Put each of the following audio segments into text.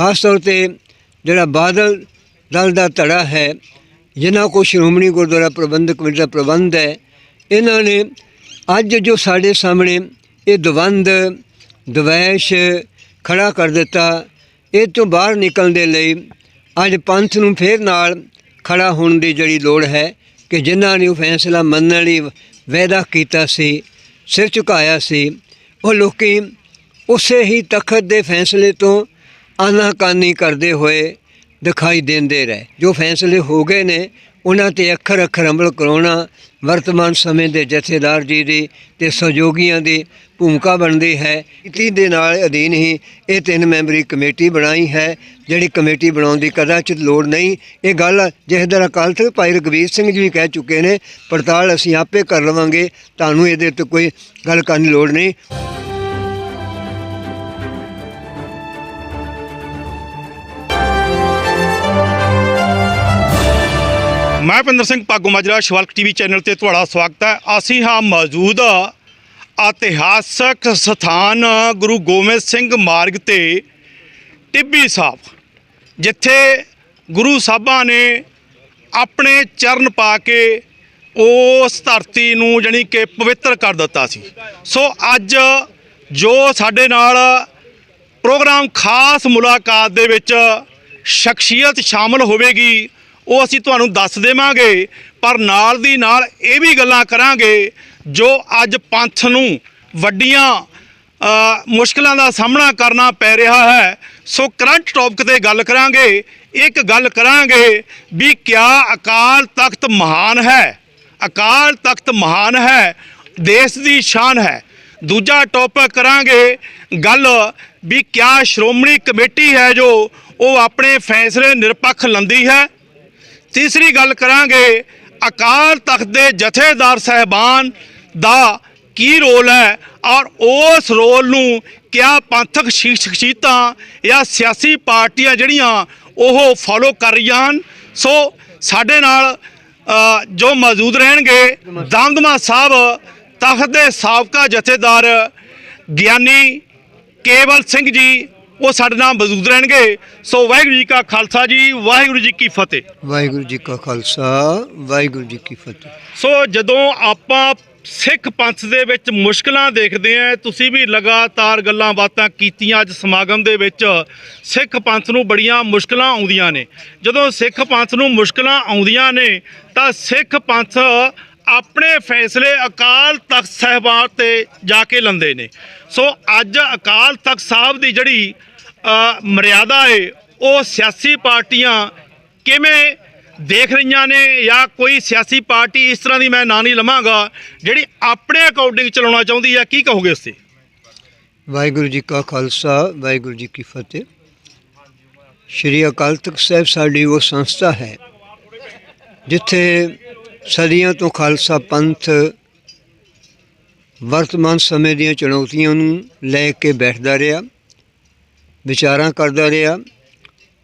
ਖਾਸ ਤੌਰ ਤੇ ਜਿਹੜਾ ਬਾਦਲ ਦਲ ਦਾ ਧੜਾ ਹੈ, ਜਿਨ੍ਹਾਂ ਕੋ ਸ਼੍ਰੋਮਣੀ ਗੁਰਦੁਆਰਾ ਪ੍ਰਬੰਧਕ ਕਮੇਟੀ ਦਾ ਪ੍ਰਬੰਧ ਹੈ, ਇਹਨਾਂ ਨੇ ਅੱਜ ਜੋ ਸਾਡੇ ਸਾਹਮਣੇ ਇਹ ਦਵੰਦ, ਦਵੈਸ਼ ਖੜਾ ਕਰ ਦਿੱਤਾ, ਇਹ ਤੋਂ ਬਾਹਰ ਨਿਕਲਣ ਦੇ ਲਈ ਅੱਜ ਪੰਥ ਨੂੰ ਫੇਰ ਨਾਲ ਖੜਾ ਹੋਣ ਦੀ ਜਿਹੜੀ ਲੋੜ ਹੈ ਕਿ ਜਿਨ੍ਹਾਂ ਨੇ ਉਹ ਫੈਸਲਾ ਮੰਨਣ ਲਈ ਵਾਅਦਾ ਕੀਤਾ ਸੀ, ਸਿਰ ਝੁਕਾਇਆ ਸੀ, ਉਹ ਲੋਕੀ ਉਸੇ ਹੀ ਤਖਤ ਦੇ ਫੈਸਲੇ ਤੋਂ ਆਨਾਕਾਨੀ ਕਰਦੇ ਹੋਏ ਦਿਖਾਈ ਦਿੰਦੇ ਰਹੇ। ਜੋ ਫੈਸਲੇ ਹੋ ਗਏ ਨੇ, ਉਹਨਾਂ ਤੇ ਅੱਖਰ ਅੱਖਰ ਅਮਲ ਕਰਾਉਣਾ ਵਰਤਮਾਨ ਸਮੇਂ ਦੇ ਜਥੇਦਾਰ ਜੀ ਦੀ ਤੇ ਸਹਿਯੋਗੀਆਂ ਦੀ ਭੂਮਿਕਾ ਬਣਦੀ ਹੈ। ਇਤੀ ਦੇ ਨਾਲ ਅਧੀਨ ਹੀ ਇਹ ਤਿੰਨ ਮੈਂਬਰੀ ਕਮੇਟੀ ਬਣਾਈ ਹੈ। ਜਿਹੜੀ ਕਮੇਟੀ ਬਣਾਉਣ ਦੀ ਕਦਾਚਿਤ ਲੋੜ ਨਹੀਂ। ਇਹ ਗੱਲ ਜਥੇਦਾਰ ਅਕਾਲ ਤਖਤ ਭਾਈ ਰਘਵੀਰ ਸਿੰਘ ਜੀ ਵੀ ਕਹਿ ਚੁੱਕੇ ਨੇ, ਪੜਤਾਲ ਅਸੀਂ ਆਪੇ ਕਰ ਲਵਾਂਗੇ। ਤੁਹਾਨੂੰ ਇਹਦੇ ਉੱਤੇ ਕੋਈ ਗੱਲ ਕਰਨ ਦੀ ਲੋੜ ਨਹੀਂ। ਮੈਂ ਪਿੰਦਰ ਸਿੰਘ ਪਾਗੂ ਮਾਜਰਾ, ਸ਼ਿਵਲਕ ਟੀਵੀ ਚੈਨਲ ਤੇ ਤੁਹਾਡਾ ਸਵਾਗਤ ਹੈ। ਅਸੀਂ ਹਾਂ ਮੌਜੂਦ ਇਤਿਹਾਸਕ ਸਥਾਨ ਗੁਰੂ ਗੋਬਿੰਦ ਸਿੰਘ ਮਾਰਗ ਤੇ ਟਿੱਬੀ ਸਾਹਿਬ, ਜਿੱਥੇ ਗੁਰੂ ਸਾਹਿਬਾਂ ਨੇ ਆਪਣੇ ਚਰਨ ਪਾ ਕੇ ਉਸ ਧਰਤੀ ਨੂੰ ਜਾਣੀ ਕਿ ਪਵਿੱਤਰ ਕਰ ਦਿੱਤਾ ਸੀ। ਸੋ ਅੱਜ ਜੋ ਸਾਡੇ ਨਾਲ ਪ੍ਰੋਗਰਾਮ ਖਾਸ ਮੁਲਾਕਾਤ ਦੇ ਵਿੱਚ ਸ਼ਖਸੀਅਤ ਸ਼ਾਮਲ ਹੋਵੇਗੀ ਉਹ ਅਸੀਂ ਤੁਹਾਨੂੰ ਦੱਸ ਦੇਵਾਂਗੇ, ਪਰ ਨਾਲ ਦੀ ਨਾਲ ਇਹ ਵੀ ਗੱਲਾਂ ਕਰਾਂਗੇ ਜੋ ਅੱਜ ਪੰਥ ਨੂੰ ਵੱਡੀਆਂ ਮੁਸ਼ਕਲਾਂ ਦਾ ਸਾਹਮਣਾ ਕਰਨਾ ਪੈ ਰਿਹਾ ਹੈ। ਸੋ ਕਰੰਟ ਟੌਪਿਕ ਤੇ ਗੱਲ ਕਰਾਂਗੇ। ਇੱਕ ਗੱਲ ਕਰਾਂਗੇ ਵੀ ਕਿਆ ਅਕਾਲ ਤਖਤ ਮਹਾਨ ਹੈ? ਅਕਾਲ ਤਖਤ ਮਹਾਨ ਹੈ, ਦੇਸ਼ ਦੀ ਸ਼ਾਨ ਹੈ। ਦੂਜਾ ਟੌਪਿਕ ਕਰਾਂਗੇ ਗੱਲ ਵੀ ਕਿਆ ਸ਼੍ਰੋਮਣੀ ਕਮੇਟੀ ਹੈ ਜੋ ਉਹ ਆਪਣੇ ਫੈਸਲੇ ਨਿਰਪੱਖ ਲੰਦੀ ਹੈ। ਤੀਸਰੀ ਗੱਲ ਕਰਾਂਗੇ, ਅਕਾਲ ਤਖਤ ਦੇ ਜਥੇਦਾਰ ਸਹਿਬਾਨ ਦਾ ਕੀ ਰੋਲ ਹੈ ਔਰ ਉਸ ਰੋਲ ਨੂੰ ਕਿਆ ਪੰਥਕ ਸ਼ਖਸੀਅਤਾਂ ਜਾਂ ਸਿਆਸੀ ਪਾਰਟੀਆਂ ਜਿਹੜੀਆਂ ਉਹ ਫੋਲੋ ਕਰ ਰਹੀਆਂ ਹਨ? ਸੋ ਸਾਡੇ ਨਾਲ ਜੋ ਮੌਜੂਦ ਰਹਿਣਗੇ, ਦਮਦਮਾ ਸਾਹਿਬ, ਤਖਤ ਦੇ ਸਾਬਕਾ ਜਥੇਦਾਰ ਗਿਆਨੀ ਕੇਵਲ ਸਿੰਘ ਜੀ ਉਹ ਸਾਡੇ ਨਾਲ ਮੌਜੂਦ ਰਹਿਣਗੇ। ਸੋ ਵਾਹਿਗੁਰੂ ਜੀ ਕਾ ਖਾਲਸਾ ਜੀ ਵਾਹਿਗੁਰੂ ਜੀ ਕੀ ਫਤਿਹ। ਵਾਹਿਗੁਰੂ ਜੀ ਕਾ ਖਾਲਸਾ ਵਾਹਿਗੁਰੂ ਜੀ ਕੀ ਫਤਿਹ। ਸੋ ਜਦੋਂ ਆਪਾਂ ਸਿੱਖ ਪੰਥ ਦੇ ਵਿੱਚ ਮੁਸ਼ਕਲਾਂ ਦੇਖਦੇ ਆ ਤੁਸੀਂ ਵੀ ਲਗਾਤਾਰ ਗੱਲਾਂ ਬਾਤਾਂ ਕੀਤੀਆਂ ਅੱਜ ਸਮਾਗਮ ਦੇ ਵਿੱਚ ਸਿੱਖ ਪੰਥ ਨੂੰ ਬੜੀਆਂ ਮੁਸ਼ਕਲਾਂ ਆਉਂਦੀਆਂ ਨੇ। ਜਦੋਂ ਸਿੱਖ ਪੰਥ ਨੂੰ ਮੁਸ਼ਕਲਾਂ ਆਉਂਦੀਆਂ ਨੇ ਤਾਂ ਸਿੱਖ ਪੰਥ ਆਪਣੇ ਫੈਸਲੇ ਅਕਾਲ ਤਖਤ ਸਾਹਿਬਾਨ ਤੇ ਜਾ ਕੇ ਲੰਦੇ ਨੇ। ਸੋ ਅੱਜ ਅਕਾਲ ਤਖਤ ਸਾਹਿਬ ਦੀ ਜਿਹੜੀ ਮਰਿਆਦਾ ਏ, ਉਹ ਸਿਆਸੀ ਪਾਰਟੀਆਂ ਕਿਵੇਂ ਦੇਖ ਰਹੀਆਂ ਨੇ ਜਾਂ ਕੋਈ ਸਿਆਸੀ ਪਾਰਟੀ ਇਸ ਤਰ੍ਹਾਂ ਦੀ ਮੈਂ ਨਾਂ ਨਹੀਂ ਲਵਾਂਗਾ, ਜਿਹੜੀ ਆਪਣੇ ਅਕੋਰਡਿੰਗ ਚਲਾਉਣਾ ਚਾਹੁੰਦੀ ਹੈ ਕੀ ਕਹੋਗੇ ਉਸ ਤੇ ਵਾਹਿਗੁਰੂ ਜੀ ਕਾ ਖਾਲਸਾ, ਵਾਹਿਗੁਰੂ ਜੀ ਕੀ ਫਤਿਹ। ਸ਼੍ਰੀ ਅਕਾਲ ਤਖਤ ਸਾਹਿਬ ਸਾਡੀ ਉਹ ਸੰਸਥਾ ਹੈ, ਜਿੱਥੇ ਸਦੀਆਂ ਤੋਂ ਖਾਲਸਾ ਪੰਥ ਵਰਤਮਾਨ ਸਮੇਂ ਦੀਆਂ ਚੁਣੌਤੀਆਂ ਨੂੰ ਲੈ ਕੇ ਬੈਠਦਾ ਰਿਹਾ। ਵਿਚਾਰਾਂ ਕਰਦਾ ਰਿਹਾ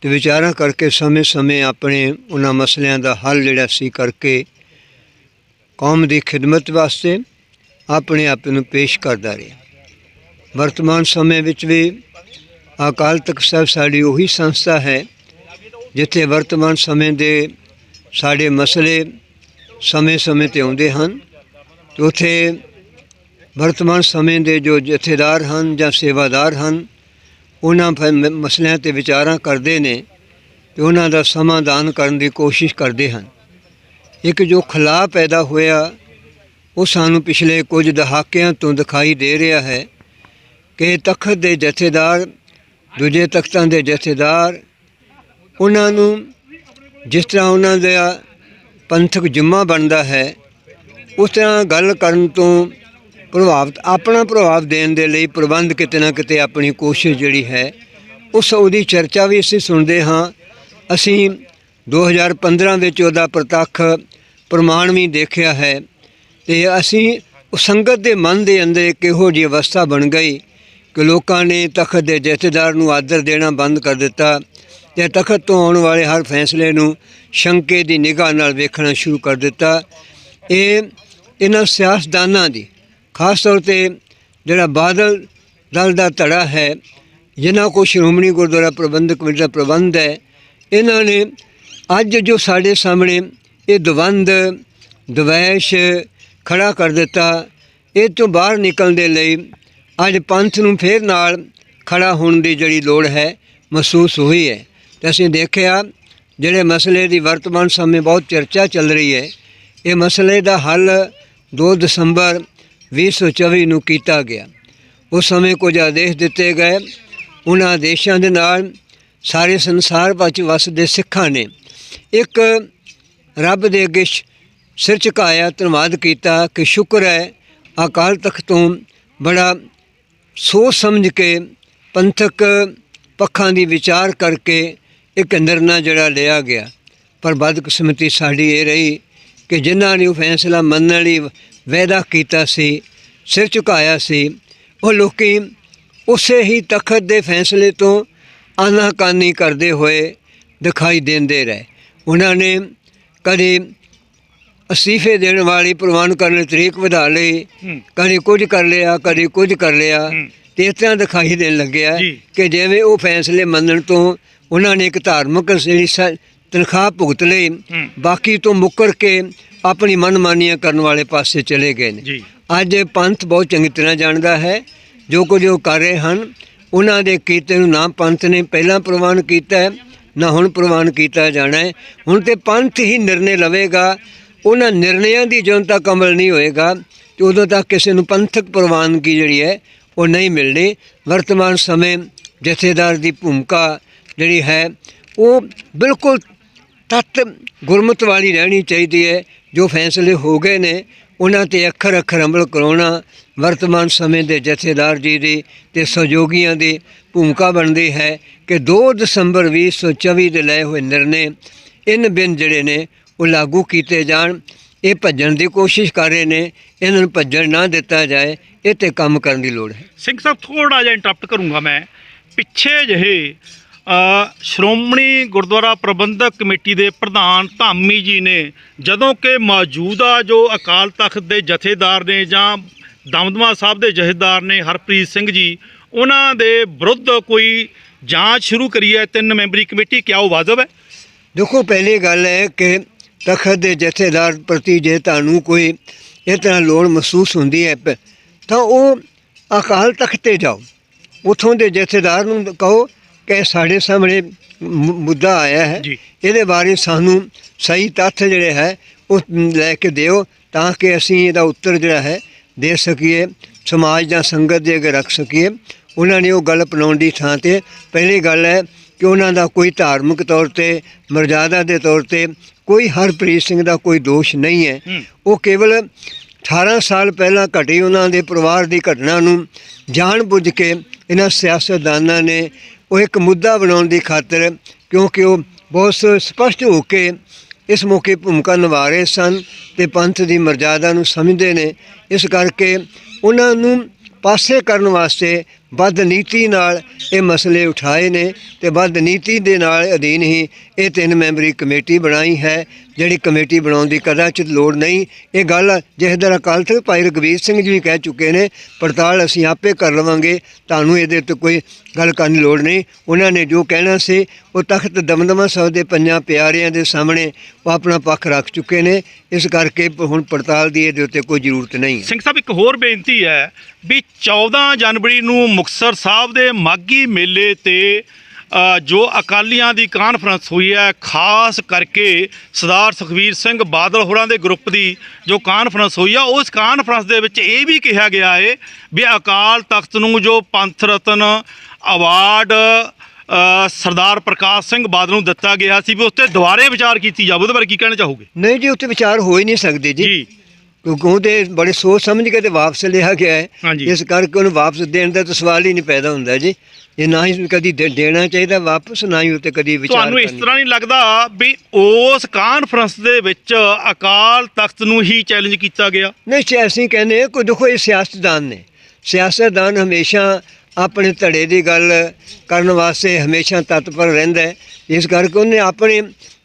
ਤੇ ਵਿਚਾਰਾਂ ਕਰਕੇ ਸਮੇਂ-ਸਮੇਂ ਆਪਣੇ ਉਹਨਾਂ ਮਸਲਿਆਂ ਦਾ ਹੱਲ ਜਿਹੜਾ ਸੀ ਕਰਕੇ ਕੌਮ ਦੀ ਖਿਦਮਤ ਵਾਸਤੇ ਆਪਣੇ ਆਪ ਨੂੰ ਪੇਸ਼ ਕਰਦਾ ਰਿਹਾ। ਵਰਤਮਾਨ ਸਮੇਂ ਵਿੱਚ ਵੀ ਅਕਾਲ ਤਖਤ ਸਾਹਿਬ ਸਾਡੀ ਉਹੀ ਸੰਸਥਾ ਹੈ ਜਿੱਥੇ ਵਰਤਮਾਨ ਸਮੇਂ ਦੇ ਸਾਡੇ ਮਸਲੇ ਸਮੇਂ-ਸਮੇਂ ਤੇ ਆਉਂਦੇ ਹਨ ਤੇ ਉੱਥੇ ਵਰਤਮਾਨ ਸਮੇਂ ਦੇ ਜੋ ਜਥੇਦਾਰ ਹਨ ਜਾਂ ਸੇਵਾਦਾਰ ਹਨ ਉਹਨਾਂ ਫਿਰ ਮ- ਮਸਲਿਆਂ ਤੇ ਵਿਚਾਰਾਂ ਕਰਦੇ ਨੇ ਤੇ ਉਹਨਾਂ ਦਾ ਸਮਾਧਾਨ ਕਰਨ ਦੀ ਕੋਸ਼ਿਸ਼ ਕਰਦੇ ਹਨ। ਇੱਕ ਜੋ ਖਲਾਅ ਪੈਦਾ ਹੋਇਆ, ਉਹ ਸਾਨੂੰ ਪਿਛਲੇ ਕੁਝ ਦਹਾਕਿਆਂ ਤੋਂ ਦਿਖਾਈ ਦੇ ਰਿਹਾ ਹੈ ਕਿ ਤਖਤ ਦੇ ਜਥੇਦਾਰ, ਦੂਜੇ ਤਖਤਾਂ ਦੇ ਜਥੇਦਾਰ, ਉਹਨਾਂ ਨੂੰ ਜਿਸ ਤਰ੍ਹਾਂ ਉਹਨਾਂ ਦਾ ਪੰਥਕ ਜੁਮਾ ਬਣਦਾ ਹੈ, ਉਸ ਤਰ੍ਹਾਂ ਗੱਲ ਕਰਨ ਤੋਂ ਪ੍ਰਭਾਵਿਤ ਆਪਣਾ ਪ੍ਰਭਾਵ ਦੇਣ ਦੇ ਲਈ ਪ੍ਰਬੰਧ ਕਿਤੇ ਨਾ ਕਿਤੇ ਆਪਣੀ ਕੋਸ਼ਿਸ਼ ਜਿਹੜੀ ਹੈ ਉਸ ਉਹਦੀ ਚਰਚਾ ਵੀ ਅਸੀਂ ਸੁਣਦੇ ਹਾਂ। ਅਸੀਂ 2015 ਵਿੱਚ ਉਹਦਾ ਪ੍ਰਤੱਖ ਪ੍ਰਮਾਣ ਵੀ ਦੇਖਿਆ ਹੈ ਤੇ ਅਸੀਂ ਉਹ ਸੰਗਤ ਦੇ ਮਨ ਦੇ ਅੰਦਰ ਇੱਕ ਇਹੋ ਜਿਹੀ ਅਵਸਥਾ ਬਣ ਗਈ ਕਿ ਲੋਕਾਂ ਨੇ ਤਖਤ ਦੇ ਜਥੇਦਾਰ ਨੂੰ ਆਦਰ ਦੇਣਾ ਬੰਦ ਕਰ ਦਿੱਤਾ ਤੇ ਤਖਤ ਤੋਂ ਆਉਣ ਵਾਲੇ ਹਰ ਫੈਸਲੇ ਨੂੰ ਸ਼ੰਕੇ ਦੀ ਨਿਗਾਹ ਨਾਲ ਵੇਖਣਾ ਸ਼ੁਰੂ ਕਰ ਦਿੱਤਾ। ਇਹ ਇਹਨਾਂ ਸਿਆਸਤਦਾਨਾਂ ਦੀ ਖਾਸ ਤੌਰ ਤੇ ਜਿਹੜਾ ਬਾਦਲ ਦਲ ਦਾ ਧੜਾ ਹੈ, ਜਿਨ੍ਹਾਂ ਕੋ ਸ਼੍ਰੋਮਣੀ ਗੁਰਦੁਆਰਾ ਪ੍ਰਬੰਧਕ ਕਮੇਟੀ ਦਾ ਪ੍ਰਬੰਧ ਹੈ, ਇਹਨਾਂ ਨੇ ਅੱਜ ਜੋ ਸਾਡੇ ਸਾਹਮਣੇ ਇਹ ਦਵੰਦ, ਦਵੈਸ਼ ਖੜਾ ਕਰ ਦਿੱਤਾ, ਇਹ ਤੋਂ ਬਾਹਰ ਨਿਕਲਣ ਦੇ ਲਈ ਅੱਜ ਪੰਥ ਨੂੰ ਫੇਰ ਨਾਲ ਖੜਾ ਹੋਣ ਦੀ ਜਿਹੜੀ ਲੋੜ ਹੈ, ਮਹਿਸੂਸ ਹੋਈ ਹੈ। ਤੇ ਅਸੀਂ ਦੇਖਿਆ, ਜਿਹੜੇ ਮਸਲੇ ਦੀ ਵਰਤਮਾਨ ਸਮੇਂ ਬਹੁਤ ਚਰਚਾ ਚੱਲ ਰਹੀ ਹੈ, ਇਹ ਮਸਲੇ ਦਾ ਹੱਲ 2 ਦਸੰਬਰ 2024 ਨੂੰ ਕੀਤਾ ਗਿਆ। ਉਸ ਸਮੇਂ ਕੁਝ ਆਦੇਸ਼ ਦਿੱਤੇ ਗਏ। ਉਹਨਾਂ ਆਦੇਸ਼ਾਂ ਦੇ ਨਾਲ ਸਾਰੇ ਸੰਸਾਰ ਵਿੱਚ ਵਸਦੇ ਸਿੱਖਾਂ ਨੇ ਇੱਕ ਰੱਬ ਦੇ ਅੱਗੇ ਸਿਰ ਝੁਕਾਇਆ, ਧੰਨਵਾਦ ਕੀਤਾ ਕਿ ਸ਼ੁਕਰ ਹੈ, ਅਕਾਲ ਤਖਤ ਤੋਂ ਬੜਾ ਸੋਚ ਸਮਝ ਕੇ ਪੰਥਕ ਪੱਖਾਂ ਦੀ ਵਿਚਾਰ ਕਰਕੇ ਇੱਕ ਨਿਰਣਾ ਜਿਹੜਾ ਲਿਆ ਗਿਆ। ਪਰ ਬਦਕਿਸਮਤੀ ਸਾਡੀ ਇਹ ਰਹੀ ਕਿ ਜਿਨ੍ਹਾਂ ਨੇ ਉਹ ਫੈਸਲਾ ਮੰਨਣ ਲਈ ਵਾਅਦਾ ਕੀਤਾ ਸੀ ਸਿਰ ਝੁਕਾਇਆ ਸੀ ਉਹ ਲੋਕੀ ਉਸੇ ਹੀ ਤਖਤ ਦੇ ਫੈਸਲੇ ਤੋਂ ਆਨਾਕਾਨੀ ਕਰਦੇ ਹੋਏ ਦਿਖਾਈ ਦਿੰਦੇ ਰਹੇ ਉਹਨਾਂ ਨੇ ਕਦੇ ਅਸਤੀਫੇ ਦੇਣ ਵਾਲੀ ਪ੍ਰਵਾਨ ਕਰਨ ਦੀ ਤਰੀਕ ਵਧਾ ਲਈ ਕਦੇ ਕੁਝ ਕਰ ਲਿਆ ਕਦੇ ਕੁਝ ਕਰ ਲਿਆ। ਤੇ ਇਸ ਤਰ੍ਹਾਂ ਦਿਖਾਈ ਦੇਣ ਲੱਗਿਆ। ਕਿ ਜਿਵੇਂ ਉਹ ਫੈਸਲੇ ਮੰਨਣ ਤੋਂ ਉਹਨਾਂ ਨੇ ਇੱਕ ਧਾਰਮਿਕ ਜਿਹੜੀ ਤਨਖਾਹ ਭੁਗਤ ਲਈ। ਬਾਕੀ ਤੋਂ ਮੁੱਕਰ ਕੇ ਆਪਣੀ ਮਨਮਾਨੀਆਂ ਕਰਨ ਵਾਲੇ ਪਾਸੇ ਚਲੇ ਗਏ ਨੇ। ਅੱਜ ਪੰਥ ਬਹੁਤ ਚੰਗੀ ਤਰ੍ਹਾਂ ਜਾਣਦਾ ਹੈ ਜੋ ਕੁਝ ਉਹ ਕਰ ਰਹੇ ਹਨ ਉਹਨਾਂ ਦੇ ਕੀਤੇ ਨੂੰ ਨਾ ਪੰਥ ਨੇ ਪਹਿਲਾਂ ਪ੍ਰਵਾਨ ਕੀਤਾ ਹੈ ਨਾ ਹੁਣ ਪ੍ਰਵਾਨ ਕੀਤਾ ਜਾਣਾ ਹੈ। ਹੁਣ ਤੇ ਪੰਥ ਹੀ ਨਿਰਣੇ ਲਵੇਗਾ ਉਹਨਾਂ ਨਿਰਣਿਆਂ ਦੀ ਜਦੋਂ ਤੱਕ ਅਮਲ ਨਹੀਂ ਹੋਏਗਾ ਤੇ ਉਦੋਂ ਤੱਕ ਕਿਸੇ ਨੂੰ ਪੰਥਕ ਪ੍ਰਵਾਨਗੀ ਜਿਹੜੀ ਹੈ ਉਹ ਨਹੀਂ ਮਿਲਣੀ। ਵਰਤਮਾਨ ਸਮੇਂ ਜਥੇਦਾਰ ਦੀ ਭੂਮਿਕਾ ਜਿਹੜੀ ਹੈ ਉਹ ਬਿਲਕੁਲ ਤਤ ਗੁਰਮਤ ਵਾਲੀ ਰਹਿਣੀ ਚਾਹੀਦੀ ਹੈ। ਜੋ ਫੈਸਲੇ ਹੋ ਗਏ ਨੇ, ਉਹਨਾਂ ਤੇ ਅੱਖਰ ਅੱਖਰ ਅਮਲ ਕਰਾਉਣਾ, ਵਰਤਮਾਨ ਸਮੇਂ ਦੇ ਜਥੇਦਾਰ ਜੀ ਦੀ ਤੇ ਸਹਿਯੋਗੀਆਂ ਦੀ ਭੂਮਿਕਾ ਬਣਦੀ ਹੈ ਕਿ 2 ਦਸੰਬਰ 2024 ਦੇ ਲਏ ਹੋਏ ਨਿਰਣੇ, ਇਨ ਬਿਨ ਜਿਹੜੇ ਨੇ, ਉਹ ਲਾਗੂ ਕੀਤੇ ਜਾਣ। ਇਹ ਭੱਜਣ ਦੀ ਕੋਸ਼ਿਸ਼ ਕਰ ਰਹੇ ਨੇ, ਇਹਨਾਂ ਨੂੰ ਭੱਜਣ ਨਾ ਦਿੱਤਾ ਜਾਏ, ਇਹ ਤੇ ਕੰਮ ਕਰਨ ਦੀ ਲੋੜ ਹੈ। ਸਿੰਘ ਸਾਹਿਬ ਥੋੜਾ ਜਿਹਾ ਇੰਟਰਪਟ ਕਰੂੰਗਾ ਮੈਂ। ਪਿੱਛੇ ਜਿਹੇ ਸ਼੍ਰੋਮਣੀ ਗੁਰਦੁਆਰਾ ਪ੍ਰਬੰਧਕ ਕਮੇਟੀ ਦੇ ਪ੍ਰਧਾਨ ਧਾਮੀ ਜੀ ਨੇ ਜਦੋਂ ਕਿ ਮੌਜੂਦਾ ਜੋ ਅਕਾਲ ਤਖਤ ਦੇ ਜਥੇਦਾਰ ਨੇ ਜਾਂ ਦਮਦਮਾ ਸਾਹਿਬ ਦੇ ਜਥੇਦਾਰ ਨੇ ਹਰਪ੍ਰੀਤ ਸਿੰਘ ਜੀ, ਉਹਨਾਂ ਦੇ ਵਿਰੁੱਧ ਕੋਈ ਜਾਂਚ ਸ਼ੁਰੂ ਕਰੀ ਹੈ, ਤਿੰਨ ਮੈਂਬਰੀ ਕਮੇਟੀ, ਕਿਆ ਉਹ ਵਾਜਬ ਹੈ? ਦੇਖੋ, ਪਹਿਲੀ ਗੱਲ ਹੈ ਕਿ ਤਖਤ ਦੇ ਜਥੇਦਾਰ ਪ੍ਰਤੀ ਜੇ ਤੁਹਾਨੂੰ ਕੋਈ ਇਸ ਤਰ੍ਹਾਂ ਲੋੜ ਮਹਿਸੂਸ ਹੁੰਦੀ ਹੈ ਤਾਂ ਉਹ ਅਕਾਲ ਤਖਤ ਤੇ ਜਾਓ। ਉਥੋਂ ਦੇ ਜਥੇਦਾਰ ਨੂੰ ਕਹੋ ਕਿ ਸਾਡੇ ਸਾਹਮਣੇ ਮੁੱਦਾ ਆਇਆ ਹੈ। ਇਹਦੇ ਬਾਰੇ ਸਾਨੂੰ ਸਹੀ ਤੱਥ ਜਿਹੜੇ ਹੈ ਉਹ ਲੈ ਕੇ ਦਿਓ ਤਾਂ ਕਿ ਅਸੀਂ ਇਹਦਾ ਉੱਤਰ ਜਿਹੜਾ ਹੈ ਦੇ ਸਕੀਏ ਸਮਾਜ ਜਾਂ ਸੰਗਤ ਦੇ ਅੱਗੇ ਰੱਖ ਸਕੀਏ ਉਹਨਾਂ ਨੇ ਉਹ ਗੱਲ ਅਪਣਾਉਣ ਦੀ ਥਾਂ ਤੇ ਪਹਿਲੀ ਗੱਲ ਹੈ ਕਿ ਉਹਨਾਂ ਦਾ ਕੋਈ ਧਾਰਮਿਕ ਤੌਰ ਤੇ ਮਰਜ਼ਾਦਾ ਦੇ ਤੌਰ ਤੇ ਕੋਈ ਹਰਪ੍ਰੀਤ ਸਿੰਘ ਦਾ ਕੋਈ ਦੋਸ਼ ਨਹੀਂ ਹੂੰ। ਉਹ ਕੇਵਲ 18 ਸਾਲ ਪਹਿਲਾਂ ਘਟੀ ਉਹਨਾਂ ਦੇ ਪਰਿਵਾਰ ਦੀ ਘਟਨਾ ਨੂੰ ਜਾਣ ਬੁੱਝ ਕੇ ਇਹਨਾਂ ਸਿਆਸਤਦਾਨਾਂ ਨੇ ਉਹ ਇੱਕ ਮੁੱਦਾ ਬਣਾਉਣ ਦੀ ਖਾਤਰ ਕਿਉਂਕਿ ਉਹ ਬਹੁਤ ਸ- ਸਪਸ਼ਟ ਹੋ ਕੇ ਇਸ ਮੌਕੇ ਭੂਮਿਕਾ ਨਿਭਾ ਰਹੇ ਸਨ ਤੇ ਪੰਥ ਦੀ ਮਰਜ਼ਾਦਾ ਨੂੰ ਸਮਝਦੇ ਨੇ। ਇਸ ਕਰਕੇ ਉਹਨਾਂ ਨੂੰ ਪਾਸੇ ਕਰਨ ਵਾਸਤੇ ਬਦ ਨੀਤੀ ਨਾਲ ਇਹ ਮਸਲੇ ਉਠਾਏ ਨੇ ਤੇ ਬਦ ਨੀਤੀ ਦੇ ਨਾਲ ਅਧੀਨ ਹੀ ਇਹ ਤਿੰਨ ਮੈਂਬਰੀ ਕਮੇਟੀ ਬਣਾਈ ਹੈ। ਜਿਹੜੀ ਕਮੇਟੀ ਬਣਾਉਣ ਦੀ ਕਦਾਚਿਤ ਲੋੜ ਨਹੀਂ। ਇਹ ਗੱਲ ਜਿਹਦਰ ਅਕਾਲ ਤਖਤ ਭਾਈ ਰਘਵੀਰ ਸਿੰਘ ਜੀ ਵੀ ਕਹਿ ਚੁੱਕੇ ਨੇ, ਪੜਤਾਲ ਅਸੀਂ ਆਪੇ ਕਰ ਲਵਾਂਗੇ। ਤੁਹਾਨੂੰ ਇਹਦੇ ਉੱਤੇ ਕੋਈ ਗੱਲ ਕਰਨ ਦੀ ਲੋੜ ਨਹੀਂ। ਉਹਨਾਂ ਨੇ ਜੋ ਕਹਿਣਾ ਸੀ, ਉਹ ਤਖਤ ਦਮਦਮਾ ਸਾਹਿਬ ਦੇ ਪੰਜਾਂ ਪਿਆਰਿਆਂ ਦੇ ਸਾਹਮਣੇ ਉਹ ਆਪਣਾ ਪੱਖ ਰੱਖ ਚੁੱਕੇ ਨੇ। ਇਸ ਕਰਕੇ ਹੁਣ ਪੜਤਾਲ ਦੀ ਇਹਦੇ ਉੱਤੇ ਕੋਈ ਜ਼ਰੂਰਤ ਨਹੀਂ ਸਿੰਘ ਸਾਹਿਬ, ਇੱਕ ਹੋਰ ਬੇਨਤੀ ਹੈ ਵੀ 14 ਜਨਵਰੀ ਨੂੰ ਮੁਕਤਸਰ ਸਾਹਿਬ ਦੇ ਮਾਗੀ ਮੇਲੇ ਤੇ ਜੋ ਅਕਾਲੀਆਂ ਦੀ ਕਾਨਫਰੰਸ ਹੋਈ ਹੈ ਖਾਸ ਕਰਕੇ ਸਰਦਾਰ ਸੁਖਵੀਰ ਸਿੰਘ ਬਾਦਲ ਹੋਰਾਂ ਦੇ ਗਰੁੱਪ ਦੀ ਜੋ ਕਾਨਫਰੰਸ ਹੋਈ ਆ ਉਸ ਕਾਨਫਰੰਸ ਦੇ ਵਿੱਚ ਇਹ ਵੀ ਕਿਹਾ ਗਿਆ ਹੈ ਵੀ ਅਕਾਲ ਤਖਤ ਨੂੰ ਜੋ ਪੰਥ ਰਤਨ ਅਵਾਰਡ ਸਰਦਾਰ ਪ੍ਰਕਾਸ਼ ਸਿੰਘ ਬਾਦਲ ਨੂੰ ਦਿੱਤਾ ਗਿਆ ਸੀ ਵੀ ਉਸ ਤੇ ਦੁਬਾਰੇ ਵਿਚਾਰ ਕੀਤੀ ਜਾਵੇ ਉਹਦੇ ਬਾਰੇ ਕੀ ਕਹਿਣਾ ਚਾਹੋਗੇ? ਨਹੀਂ ਜੀ ਉੱਤੇ ਵਿਚਾਰ ਹੋ ਹੀ ਨਹੀਂ ਸਕਦੇ ਜੀ। ਕਿਉਂਕਿ ਉਹਦੇ ਬੜੇ ਸੋਚ ਸਮਝ ਕੇ ਤੇ ਵਾਪਸ ਲਿਆ ਗਿਆ ਹੈ ਹਾਂਜੀ। ਇਸ ਕਰਕੇ ਉਹਨੂੰ ਵਾਪਸ ਦੇਣ ਦਾ ਤਾਂ ਸਵਾਲ ਹੀ ਨਹੀਂ ਪੈਦਾ ਹੁੰਦਾ ਜੀ ਇਹ ਨਾ ਹੀ ਕਦੀ ਦੇ- ਦੇਣਾ ਚਾਹੀਦਾ ਵਾਪਸ ਨਾ ਹੀ ਉੱਤੇ ਕਦੀ ਵਿਚਾਰ ਤੁਹਾਨੂੰ ਇਸ ਕਰਨੀ। ਤਰ੍ਹਾਂ ਨਹੀਂ ਲੱਗਦਾ ਵੀ ਉਸ ਕਾਨਫਰੰਸ ਦੇ ਵਿੱਚ ਅਕਾਲ ਤਖਤ ਨੂੰ ਹੀ ਚੈਲੰਜ ਕੀਤਾ ਗਿਆ ਨਹੀਂ ਜੇ ਅਸੀਂ ਕਹਿੰਦੇ ਹਾਂ, ਕੋਈ ਦੇਖੋ ਇਹ ਸਿਆਸਤਦਾਨ ਨੇ ਸਿਆਸਤਦਾਨ ਹਮੇਸ਼ਾ ਆਪਣੇ ਧੜੇ ਦੀ ਗੱਲ ਕਰਨ ਵਾਸਤੇ ਹਮੇਸ਼ਾ ਤਤਪਰ ਰਹਿੰਦਾ ਹੈ ਇਸ ਕਰਕੇ ਉਹਨੇ ਆਪਣੀ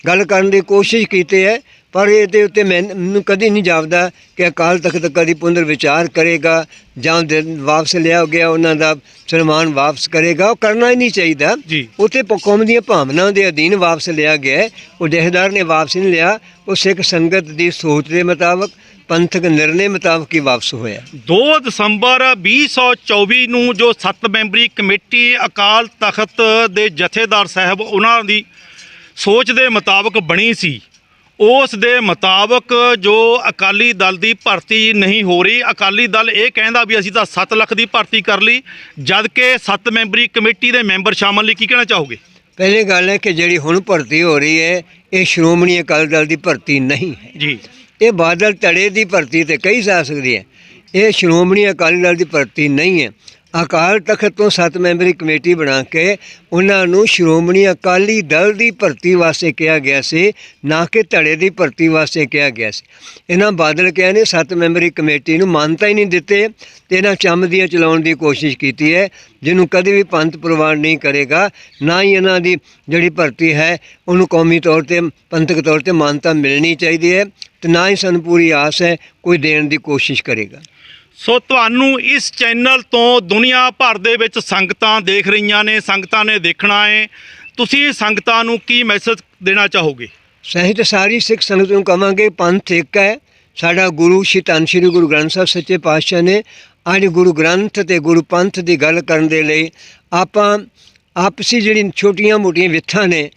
ਗੱਲ ਕਰਨ ਦੀ ਕੋਸ਼ਿਸ਼ ਕੀਤੀ ਹੈ ਪਰ ਇਹਦੇ ਉੱਤੇ ਮੈਨ- ਕਦੀ ਨਹੀਂ ਜਾਪਦਾ ਕਿ ਅਕਾਲ ਤਖਤ ਕਦੀ ਪੁਨਰ ਵਿਚਾਰ ਕਰੇਗਾ ਜਾਂ ਵਾਪਸ ਲਿਆ ਗਿਆ ਉਹਨਾਂ ਦਾ ਸਨਮਾਨ ਵਾਪਸ ਕਰੇਗਾ। ਉਹ ਕਰਨਾ ਹੀ ਨਹੀਂ ਚਾਹੀਦਾ। ਉੱਥੇ ਪ- ਕੌਮ ਦੀਆਂ ਭਾਵਨਾਵਾਂ ਦੇ ਅਧੀਨ ਵਾਪਸ ਲਿਆ ਗਿਆ। ਉਹ ਜਥੇਦਾਰ ਨੇ ਵਾਪਸ ਨਹੀਂ ਲਿਆ। ਉਹ ਸਿੱਖ ਸੰਗਤ ਦੀ ਸੋਚ ਦੇ ਮੁਤਾਬਕ ਪੰਥਕ ਨਿਰਣੇ ਮੁਤਾਬਕ ਹੀ ਵਾਪਸ ਹੋਇਆ। 2 ਦਸੰਬਰ 2024 ਨੂੰ ਜੋ 7 ਮੈਂਬਰੀ ਕਮੇਟੀ ਅਕਾਲ ਤਖਤ ਦੇ ਜਥੇਦਾਰ ਸਾਹਿਬ ਉਹਨਾਂ ਦੀ ਸੋਚ ਦੇ ਮੁਤਾਬਕ ਬਣੀ ਸੀ ਉਸ ਦੇ ਮੁਤਾਬਕ ਜੋ ਅਕਾਲੀ ਦਲ ਦੀ ਭਰਤੀ ਨਹੀਂ ਹੋ ਰਹੀ ਅਕਾਲੀ ਦਲ ਇਹ ਕਹਿੰਦਾ ਵੀ ਅਸੀਂ ਤਾਂ 7 ਲੱਖ ਦੀ ਭਰਤੀ ਕਰ ਲਈ ਜਦ ਕਿ 7 ਮੈਂਬਰੀ ਕਮੇਟੀ ਦੇ ਮੈਂਬਰ ਸ਼ਾਮਲ ਲਈ ਕੀ ਕਹਿਣਾ ਚਾਹੋਗੇ? ਪਹਿਲੀ ਗੱਲ ਹੈ ਕਿ ਜਿਹੜੀ ਹੁਣ ਭਰਤੀ ਹੋ ਰਹੀ ਹੈ ਇਹ ਸ਼੍ਰੋਮਣੀ ਅਕਾਲੀ ਦਲ ਦੀ ਭਰਤੀ ਨਹੀਂ ਹੈ। ਜੀ। ਇਹ ਬਾਦਲ ਧੜੇ ਦੀ ਭਰਤੀ ਤੇ ਕਹੀ ਜਾ ਸਕਦੀ ਹੈ। ਇਹ ਸ਼੍ਰੋਮਣੀ ਅਕਾਲੀ ਦਲ ਦੀ ਭਰਤੀ ਨਹੀਂ ਹੈ। ਅਕਾਲ ਤਖਤ ਤੋਂ ਸੱਤ ਮੈਂਬਰੀ ਕਮੇਟੀ ਬਣਾ ਕੇ ਉਹਨਾਂ ਨੂੰ ਸ਼੍ਰੋਮਣੀ ਅਕਾਲੀ ਦਲ ਦੀ ਭਰਤੀ ਵਾਸਤੇ ਕਿਹਾ ਗਿਆ ਸੀ, ਨਾ ਕਿ ਧੜੇ ਦੀ ਭਰਤੀ ਵਾਸਤੇ ਕਿਹਾ ਗਿਆ ਸੀ। ਇਹਨਾਂ ਬਾਦਲ ਕਹਿ ਨੇ ਸੱਤ ਮੈਂਬਰੀ ਕਮੇਟੀ ਨੂੰ ਮਾਨਤਾ ਹੀ ਨਹੀਂ ਦਿੱਤੇ ਤੇ ਇਹਨਾਂ ਚੰਮ ਦੀਆਂ ਚਲਾਉਣ ਦੀ ਕੋਸ਼ਿਸ਼ ਕੀਤੀ ਹੈ, ਜਿਹਨੂੰ ਕਦੇ ਵੀ ਪੰਥ ਪ੍ਰਵਾਨ ਨਹੀਂ ਕਰੇਗਾ, ਨਾ ਹੀ ਇਹਨਾਂ ਦੀ ਜਿਹੜੀ ਭਰਤੀ ਹੈ, ਉਹਨੂੰ ਕੌਮੀ ਤੌਰ ਤੇ, ਪੰਥਕ ਤੌਰ ਤੇ ਮਾਨਤਾ ਮਿਲਣੀ ਚਾਹੀਦੀ ਹੈ ਤੇ ਨਾ ਹੀ ਸਾਨੂੰ ਪੂਰੀ ਆਸ ਹੈ, ਕੋਈ ਦੇਣ ਦੀ ਕੋਸ਼ਿਸ਼ ਕਰੇਗਾ। ਸੋ ਤੁਹਾਨੂੰ ਇਸ ਚੈਨਲ ਤੋਂ ਦੁਨੀਆ ਭਰ ਦੇ ਵਿੱਚ ਸੰਗਤਾਂ ਦੇਖ ਰਹੀਆਂ ਨੇ, ਸੰਗਤਾਂ ਨੇ ਦੇਖਣਾ ਹੈ ਤੁਸੀਂ ਸੰਗਤਾਂ ਨੂੰ ਕੀ ਮੈਸੇਜ ਦੇਣਾ ਚਾਹੋਗੇ? ਸਹਿਤ ਸਾਰੀ ਸਿੱਖ ਸੰਗਤ ਨੂੰ ਕਵਾਂਗੇ, ਪੰਥ ਇੱਕ ਹੈ। ਸਾਡਾ ਗੁਰੂ ਸ਼੍ਰੀ ਧੰਨ ਸ਼੍ਰੀ ਗੁਰੂ ਗ੍ਰੰਥ ਸਾਹਿਬ ਸੱਚੇ ਪਾਤਸ਼ਾਹ ਨੇ ਅੱਜ ਗੁਰੂ ਗ੍ਰੰਥ ਤੇ ਗੁਰੂ ਪੰਥ ਦੀ ਗੱਲ ਕਰਨ ਦੇ ਲਈ ਆਪਾਂ ਆਪਸੀ ਜਿਹੜੀ ਛੋਟੀਆਂ ਮੋਟੀਆਂ ਵਿਥਾਂ ਨੇ,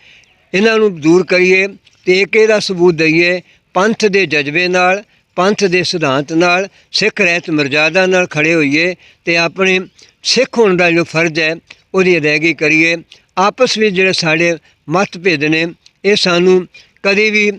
ਇਹਨਾਂ ਨੂੰ ਦੂਰ ਕਰੀਏ ਤੇ ਇੱਕ ਇਹਦਾ ਸਬੂਤ ਦਈਏ, ਪੰਥ ਦੇ ਜਜ਼ਬੇ ਨਾਲ ਪੰਥ ਦੇ ਸਿਧਾਂਤ ਨਾਲ, ਸਿੱਖ ਰਹਿਤ ਮਰਜ਼ਾਦਾ ਨਾਲ ਖੜੇ ਹੋਈਏ ਤੇ ਆਪਣੇ ਸਿੱਖ ਹੋਣ ਦਾ ਜੋ ਫਰਜ਼ ਹੈ, ਉਹਦੀ ਅਦਾਇਗੀ ਕਰੀਏ। ਆਪਸ ਵਿੱਚ ਜਿਹੜੇ ਸਾਡੇ ਮਤਭੇਦ ਨੇ, ਇਹ ਸਾਨੂੰ ਕਦੇ ਵੀ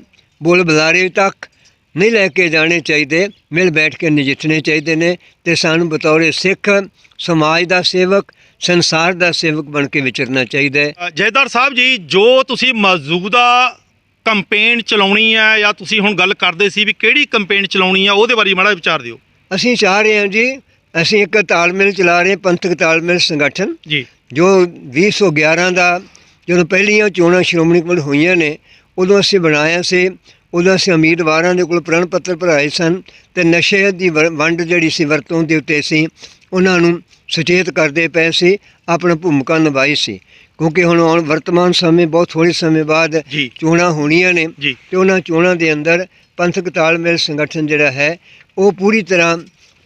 ਬੋਲ ਬੁਲਾਰੇ ਤੱਕ ਨਹੀਂ ਲੈ ਕੇ ਜਾਣੇ ਚਾਹੀਦੇ, ਮਿਲ ਬੈਠ ਕੇ ਨਜਿੱਠਣੇ ਚਾਹੀਦੇ ਨੇ ਤੇ ਸਾਨੂੰ ਬਤੌਰ ਸਿੱਖ ਸਮਾਜ ਦਾ ਸੇਵਕ, ਸੰਸਾਰ ਦਾ ਸੇਵਕ ਬਣ ਕੇ ਵਿਚਰਨਾ ਚਾਹੀਦਾ ਹੈ। ਜੈਦਾਰ ਸਾਹਿਬ ਜੀ, ਜੋ ਤੁਸੀਂ ਮੌਜੂਦਾ ਕੰਪੇਨ ਚਲਾਉਣੀ ਹੈ ਜਾਂ ਤੁਸੀਂ ਹੁਣ ਗੱਲ ਕਰਦੇ ਸੀ ਵੀ ਕਿਹੜੀ ਕੰਪੇਨ ਚਲਾਉਣੀ ਹੈ ਉਹਦੇ ਬਾਰੇ ਮਾੜਾ ਵਿਚਾਰ ਦਿਓ। ਅਸੀਂ ਚਾਹ ਰਹੇ ਹਾਂ ਜੀ ਅਸੀਂ ਇੱਕ ਤਾਲਮੇਲ ਚਲਾ ਰਹੇ ਹਾਂ, ਪੰਥਕ ਤਾਲਮੇਲ ਸੰਗਠਨ। ਜੀ। ਜੋ 2011 ਦਾ ਜਦੋਂ ਪਹਿਲੀਆਂ ਚੋਣਾਂ ਸ਼੍ਰੋਮਣੀ ਕਮੇਟੀ ਹੋਈਆਂ ਨੇ ਉਦੋਂ ਅਸੀਂ ਬਣਾਇਆ ਸੀ ਉਦੋਂ ਅਸੀਂ ਉਮੀਦਵਾਰਾਂ ਦੇ ਕੋਲ ਪ੍ਰਣ ਪੱਤਰ ਭਰਾਏ ਸਨ ਤੇ ਨਸ਼ੇ ਦੀ ਵੰਡ ਜਿਹੜੀ ਸੀ ਵਰਤੋਂ ਦੇ ਉੱਤੇ ਸੀ ਉਹਨਾਂ ਨੂੰ ਸੁਚੇਤ ਕਰਦੇ ਪਏ ਸੀ ਆਪਣਾ ਭੂਮਿਕਾ ਨਿਭਾਈ ਸੀ। ਕਿਉਂਕਿ ਹੁਣ ਆਉਣ ਵਰਤਮਾਨ ਸਮੇਂ ਬਹੁਤ ਥੋੜੇ ਸਮੇਂ ਬਾਅਦ ਚੋਣਾਂ ਹੋਣੀਆਂ ਨੇ ਤੇ ਉਹਨਾਂ ਚੋਣਾਂ ਦੇ ਅੰਦਰ ਪੰਥਕ ਤਾਲਮੇਲ ਸੰਗਠਨ ਜਿਹੜਾ ਹੈ ਉਹ ਪੂਰੀ ਤਰ੍ਹਾਂ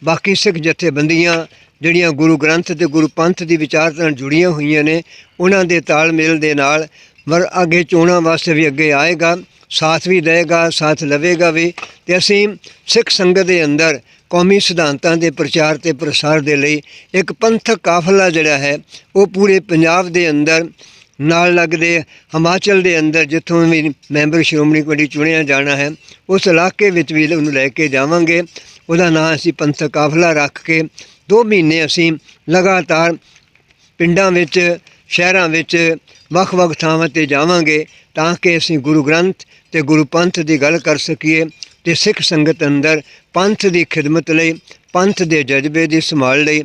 ਬਾਕੀ ਸਿੱਖ ਜਥੇਬੰਦੀਆਂ ਜਿਹੜੀਆਂ ਗੁਰੂ ਗ੍ਰੰਥ ਤੇ ਗੁਰੂ ਪੰਥ ਦੀ ਵਿਚਾਰਧਾਰਾ ਨਾਲ ਜੁੜੀਆਂ ਹੋਈਆਂ ਨੇ ਉਹਨਾਂ ਦੇ ਤਾਲਮੇਲ ਦੇ ਨਾਲ ਵਰ ਅੱਗੇ ਚੋਣਾਂ ਵਾਸਤੇ ਵੀ ਅੱਗੇ ਆਏਗਾ ਸਾਥ ਵੀ ਦੇਗਾ ਸਾਥ ਲਵੇਗਾ ਵੀ ਤੇ ਅਸੀਂ ਸਿੱਖ ਸੰਗਤ ਦੇ ਅੰਦਰ ਕੌਮੀ ਸਿਧਾਂਤਾਂ ਦੇ ਪ੍ਰਚਾਰ ਤੇ ਪ੍ਰਸਾਰ ਦੇ ਲਈ ਇੱਕ ਪੰਥਕ ਕਾਫਲਾ ਜਿਹੜਾ ਹੈ, ਉਹ ਪੂਰੇ ਪੰਜਾਬ ਦੇ ਅੰਦਰ ਨਾਲ ਲੱਗਦੇ, ਹਿਮਾਚਲ ਦੇ ਅੰਦਰ ਜਿੱਥੋਂ ਵੀ ਮੈਂਬਰ ਸ਼੍ਰੋਮਣੀ ਕਮੇਟੀ ਚੁਣਿਆ ਜਾਣਾ ਹੈ, ਉਸ ਇਲਾਕੇ ਵਿੱਚ ਵੀ ਉਹਨੂੰ ਲੈ ਕੇ ਜਾਵਾਂਗੇ। ਉਹਦਾ ਨਾਂ ਅਸੀਂ ਪੰਥਕ ਕਾਫਲਾ ਰੱਖ ਕੇ 2 ਮਹੀਨੇ ਅਸੀਂ ਲਗਾਤਾਰ ਪਿੰਡਾਂ ਵਿੱਚ, ਸ਼ਹਿਰਾਂ ਵਿੱਚ ਵੱਖ-ਵੱਖ ਥਾਵਾਂ ਤੇ ਜਾਵਾਂਗੇ ਤਾਂ ਕਿ ਅਸੀਂ ਗੁਰੂ ਗ੍ਰੰਥ ਤੇ ਗੁਰੂ ਪੰਥ ਦੀ ਗੱਲ ਕਰ ਸਕੀਏ। ਤੇ ਸਿੱਖ ਸੰਗਤ ਅੰਦਰ ਪੰਥ ਦੀ ਖਿਦਮਤ ਲਈ, ਪੰਥ ਦੇ ਜਜ਼ਬੇ ਦੀ ਸੰਭਾਲ ਲਈ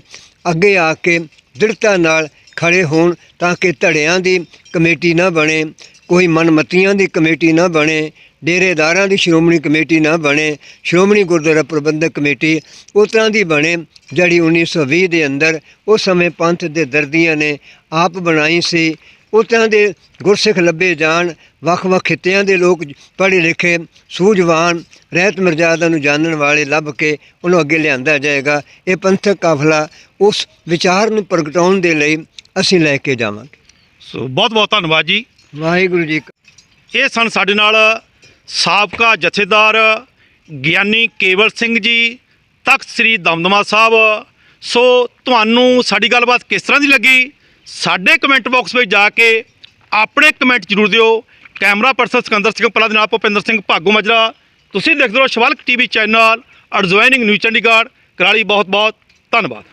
ਅੱਗੇ ਆ ਕੇ ਦ੍ਰਿੜਤਾ ਨਾਲ ਖੜੇ ਹੋਣ ਤਾਂ ਕਿ ਧੜਿਆਂ ਦੀ ਕਮੇਟੀ ਨਾ ਬਣੇ, ਕੋਈ ਮਨਮਤੀਆਂ ਦੀ ਕਮੇਟੀ ਨਾ ਬਣੇ, ਡੇਰੇਦਾਰਾਂ ਦੀ ਸ਼੍ਰੋਮਣੀ ਕਮੇਟੀ ਨਾ ਬਣੇ, ਸ਼੍ਰੋਮਣੀ ਗੁਰਦੁਆਰਾ ਪ੍ਰਬੰਧਕ ਕਮੇਟੀ ਉਸ ਤਰ੍ਹਾਂ ਦੀ ਬਣੇ ਜਿਹੜੀ 1920 ਦੇ ਅੰਦਰ ਉਸ ਸਮੇਂ ਪੰਥ ਦੇ ਦਰਦੀਆਂ ਨੇ ਆਪ ਬਣਾਈ ਸੀ। ਉਸ ਤਰ੍ਹਾਂ ਦੇ ਗੁਰਸਿੱਖ ਲੱਭੇ ਜਾਣ ਵੱਖ-ਵੱਖ ਖਿੱਤਿਆਂ ਦੇ ਲੋਕ ਪੜ੍ਹੇ ਲਿਖੇ ਸੂਝਵਾਨ ਰਹਿਤ ਮਰਜ਼ਾਦਾ ਨੂੰ ਜਾਣਨ ਵਾਲੇ ਲੱਭ ਕੇ ਉਹਨੂੰ ਅੱਗੇ ਲਿਆਂਦਾ ਜਾਏਗਾ। ਇਹ ਪੰਥਕ ਕਾਫਲਾ ਉਸ ਵਿਚਾਰ ਨੂੰ ਪ੍ਰਗਟਾਉਣ ਦੇ ਲਈ ਅਸੀਂ ਲੈ ਕੇ ਜਾਵਾਂਗੇ। ਸੋ ਬਹੁਤ ਬਹੁਤ ਧੰਨਵਾਦ ਜੀ। ਵਾਹਿਗੁਰੂ ਜੀ ਇਹ ਸਨ ਸਾਡੇ ਨਾਲ ਸਾਬਕਾ ਜਥੇਦਾਰ ਗਿਆਨੀ ਕੇਵਲ ਸਿੰਘ ਜੀ ਤਖਤ ਸ੍ਰੀ ਦਮਦਮਾ ਸਾਹਿਬ। ਸੋ ਤੁਹਾਨੂੰ ਸਾਡੀ ਗੱਲਬਾਤ ਕਿਸ ਤਰ੍ਹਾਂ ਦੀ ਲੱਗੀ? ਸਾਡੇ ਕਮੈਂਟ ਬਾਕਸ ਵਿੱਚ ਜਾ ਕੇ ਆਪਣੇ ਕਮੈਂਟ ਜ਼ਰੂਰ ਦਿਓ। ਕੈਮਰਾ ਪਰਸਨ ਸਿਕੰਦਰ ਸਿੰਘ ਪੱਲਾ ਦੇ ਨਾਲ ਭੁਪਿੰਦਰ ਸਿੰਘ ਭਾਗੂ ਮਜਰਾ। ਤੁਸੀਂ ਦੇਖਦੇ ਰਹੋ Shivalik TV channel adjoining new Chandigarh Kurali ਬਹੁਤ ਬਹੁਤ ਧੰਨਵਾਦ।